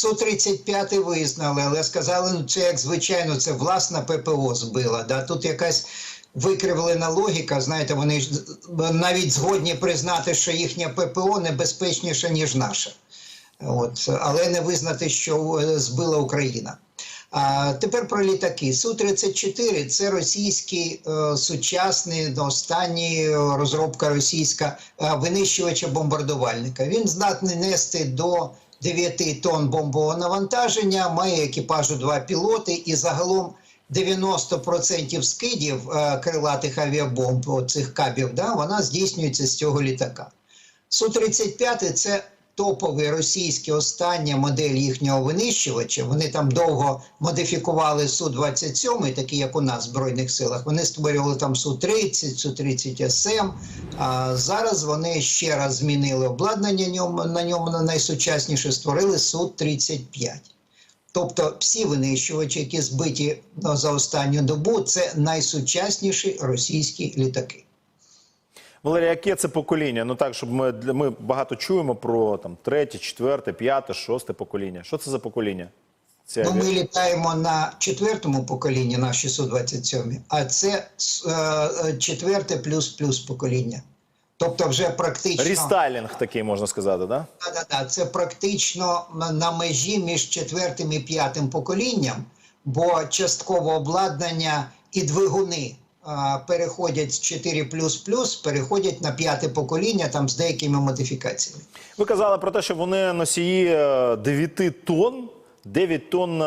Су-35 визнали, але сказали, ну це як звичайно, це власна ППО збила. Да? Тут якась викривлена логіка. Знаєте, вони ж навіть згодні признати, що їхня ППО небезпечніша, ніж наша. От, але не визнати, що е, збила Україна. А тепер про літаки. Су-34 це російський е, сучасний, останній е, розробка російська е, винищувача бомбардувальника. Він здатний нести до 9 тонн бомбового навантаження, має екіпажу два пілоти і загалом 90% скидів е, крилатих авіабомб, цих кабів, да, вона здійснюється з цього літака. Су-35 це топовий російський остання модель їхнього винищувача. Вони там довго модифікували Су-27, такі як у нас в Збройних силах. Вони створювали там Су-30, Су-30СМ. А зараз вони ще раз змінили обладнання на ньому, на найсучасніше створили Су-35. Тобто всі винищувачі, які збиті за останню добу, це найсучасніші російські літаки. Валерія, яке це покоління? Ну так, щоб ми ми багато чуємо про там третє, четверте, п'яте, шосте покоління. Що це за покоління? Ці Ну, ми літаємо на четвертому поколінні, наші Су-27, а це е, е, четверте плюс-плюс покоління. Тобто вже практично... Рістайлінг такий можна сказати, да? Да-да-да, це практично на- на межі між четвертим і п'ятим поколінням, бо частково обладнання і двигуни переходять з 4 переходять на п'яте покоління там з деякими модифікаціями. Ви казали про те, що вони носії е, 9 тонн. 9 тонн е,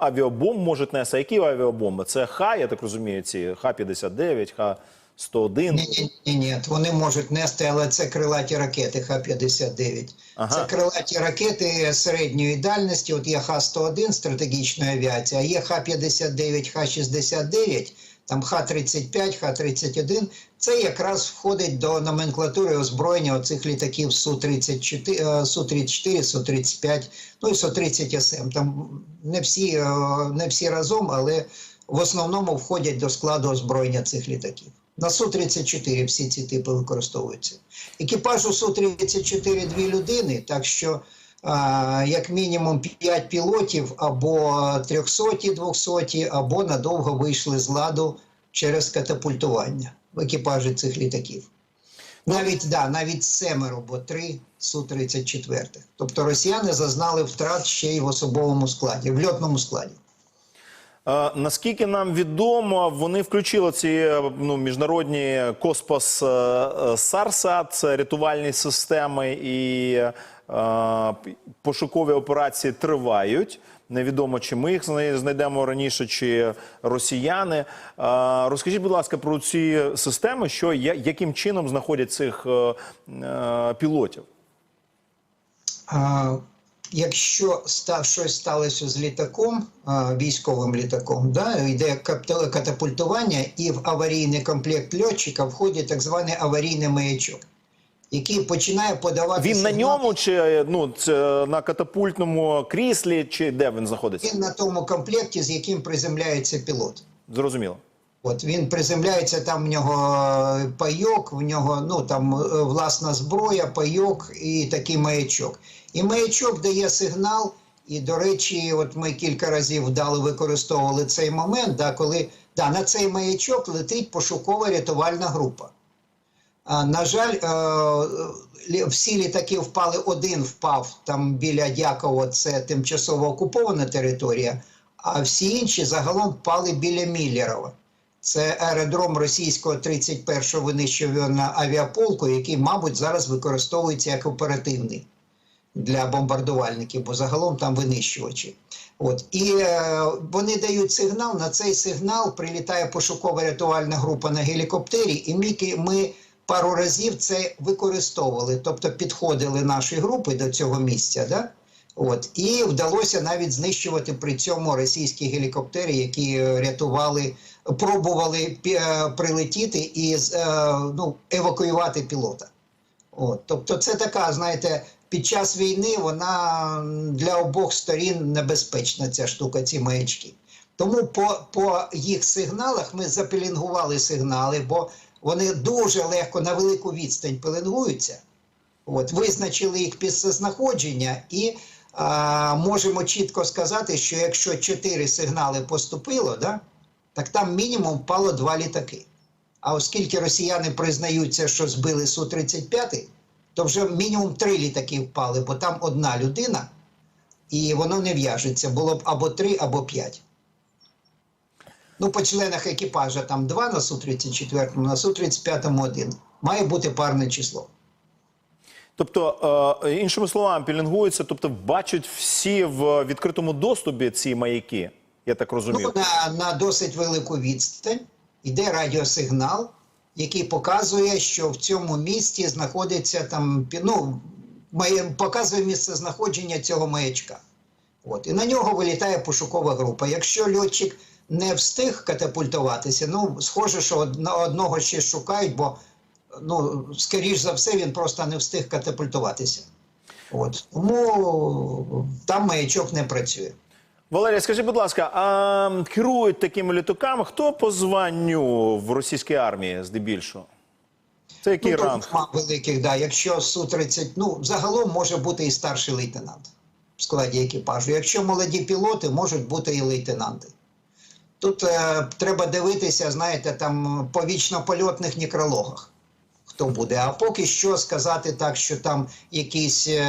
авіабомб можуть нести. Які авіабомби? Це Х, я так розумію, ці Х-59, Х-101. Ні, ні, ні, ні, вони можуть нести, але це крилаті ракети Х-59. Ага. Це крилаті ракети середньої дальності. От є Х-101 стратегічної авіації, а є Х-59, Х-69, там Х-35, Х-31. Це якраз входить до номенклатури озброєння оцих літаків Су-34, е, Су-34, Су-35, ну і Су-30СМ. Там не всі, е, не всі разом, але в основному входять до складу озброєння цих літаків. На Су-34 всі ці типи використовуються. Екіпажу Су-34 дві людини, так що як мінімум 5 пілотів або 300 200 або надовго вийшли з ладу через катапультування в екіпажі цих літаків. Навіть да, навіть семеро, бо три Су-34. Тобто росіяни зазнали втрат ще й в особовому складі, в льотному складі. Е, Наскільки нам відомо, вони включили ці ну, міжнародні космос е, е, рятувальні системи і пошукові операції тривають. Невідомо, чи ми їх знайдемо раніше, чи росіяни. Розкажіть, будь ласка, про ці системи, що яким чином знаходять цих е, е, пілотів? Якщо ста, щось сталося з літаком, військовим літаком, да, йде катапультування, і в аварійний комплект льотчика входить так званий аварійний маячок, який починає подавати Він на ньому, чи ну, це на катапультному кріслі, чи де він знаходиться? Він на тому комплекті, з яким приземляється пілот. Зрозуміло. От він приземляється, там в нього е, пайок, в нього ну там е, власна зброя, пайок і такий маячок. І маячок дає сигнал. І, до речі, от ми кілька разів вдало використовували цей момент, да, коли да, на цей маячок летить пошукова рятувальна група. На жаль, е, всі літаки впали, один впав там біля Дякова, це тимчасово окупована територія, а всі інші загалом впали біля Міллерова. Це аеродром російського 31-го винищувального авіаполку, який, мабуть, зараз використовується як оперативний для бомбардувальників, бо загалом там винищувачі. От і е, вони дають сигнал. На цей сигнал прилітає пошукова рятувальна група на гелікоптері, і ми пару разів це використовували, тобто підходили наші групи до цього місця. Да? От і вдалося навіть знищувати при цьому російські гелікоптери, які е, рятували, пробували е, прилетіти і е, ну, евакуювати пілота. От, тобто, це така, знаєте, під час війни вона для обох сторін небезпечна ця штука, ці маячки. Тому по, по їх сигналах ми запелінгували сигнали, бо вони дуже легко на велику відстань пеленгуються. От, визначили їх місцезнаходження і а, можемо чітко сказати, що якщо чотири сигнали поступило, да, так там мінімум впало два літаки. А оскільки росіяни признаються, що збили Су-35, то вже мінімум три літаки впали, бо там одна людина, і воно не в'яжеться. Було б або три, або п'ять. Ну, по членах екіпажа там два на Су-34, на Су-35 один. Має бути парне число. Тобто, е, іншими словами, пілінгуються, тобто бачать всі в відкритому доступі ці маяки. Я так розумію. Ну, на, на досить велику відстань йде радіосигнал, який показує, що в цьому місті знаходиться там, ну, має, показує місце знаходження цього маячка. От. І на нього вилітає пошукова група. Якщо льотчик не встиг катапультуватися, ну, схоже, що на одного ще шукають, бо, ну, скоріш за все, він просто не встиг катапультуватися. От. Тому там маячок не працює. Валерія, скажіть, будь ласка, а керують такими літаками хто по званню в російській армії здебільшого? Це який ну, ранг? нема великих, да. Якщо Су-30, ну, загалом може бути і старший лейтенант в складі екіпажу. Якщо молоді пілоти, можуть бути і лейтенанти. Тут е, треба дивитися, знаєте, там по вічно-польотних некрологах. Хто буде? А поки що сказати так, що там якісь е,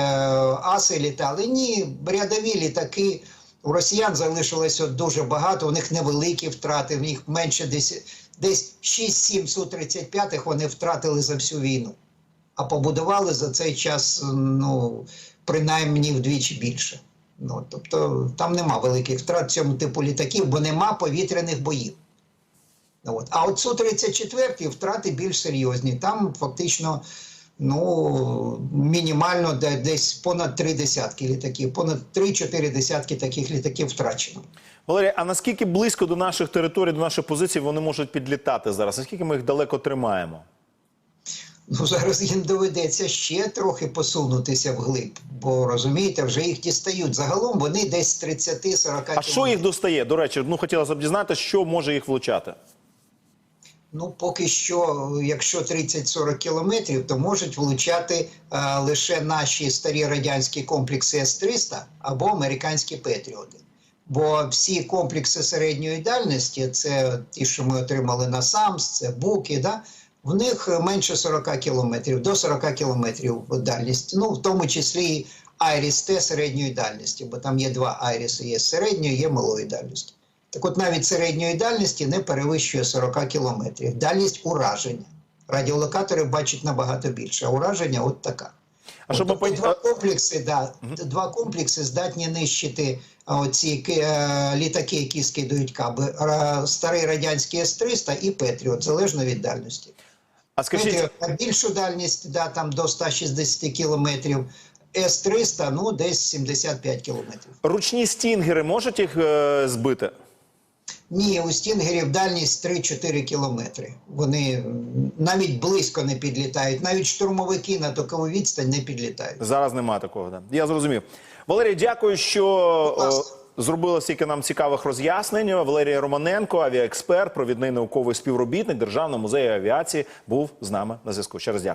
аси літали. Ні, рядові літаки. У росіян залишилось от дуже багато, у них невеликі втрати, в них менше десь, десь 6-7 Су-35 вони втратили за всю війну. А побудували за цей час, ну, принаймні вдвічі більше. Ну, тобто там нема великих втрат цьому типу літаків, бо нема повітряних боїв. От. А от Су-34 втрати більш серйозні. Там фактично ну, мінімально десь понад три десятки літаків, понад 3-4 десятки таких літаків втрачено. Валерія, а наскільки близько до наших територій, до наших позицій вони можуть підлітати зараз? Наскільки ми їх далеко тримаємо? Ну, зараз їм доведеться ще трохи посунутися вглиб, бо розумієте, вже їх дістають. Загалом вони десь з 30-40 А що їх достає? До речі, ну хотілося б дізнатися, що може їх влучати. Ну, поки що, якщо 30-40 кілометрів, то можуть влучати е, лише наші старі радянські комплекси С-300 або американські Петріоти. Бо всі комплекси середньої дальності, це ті, що ми отримали на САМС, це Буки, да? В них менше 40 кілометрів, до 40 кілометрів дальність. Ну, в тому числі і Айріс Т середньої дальності, бо там є два Айріси, є середньої, є малої дальності. Так от навіть середньої дальності не перевищує 40 кілометрів. Дальність ураження. Радіолокатори бачать набагато більше, а ураження от така. А От, щоб тобто два комплекси, да, два комплекси здатні нищити оці е, літаки, які скидують каби. Старий радянський С-300 і Петріот, залежно від дальності. А скажіть, більшу дальність, да, там до 160 кілометрів. С-300, ну, десь 75 кілометрів. ручні стінгери можуть їх е, збити? Ні, у стінгерів дальність 3-4 кілометри. Вони навіть близько не підлітають. Навіть штурмовики на таку відстань не підлітають. Зараз немає такого. Да? Я зрозумів. Валерій, дякую, що Е, стільки нам цікавих роз'яснень. Валерій Романенко, авіаексперт, провідний науковий співробітник Державного музею авіації, був з нами на зв'язку. Ще раз дякую.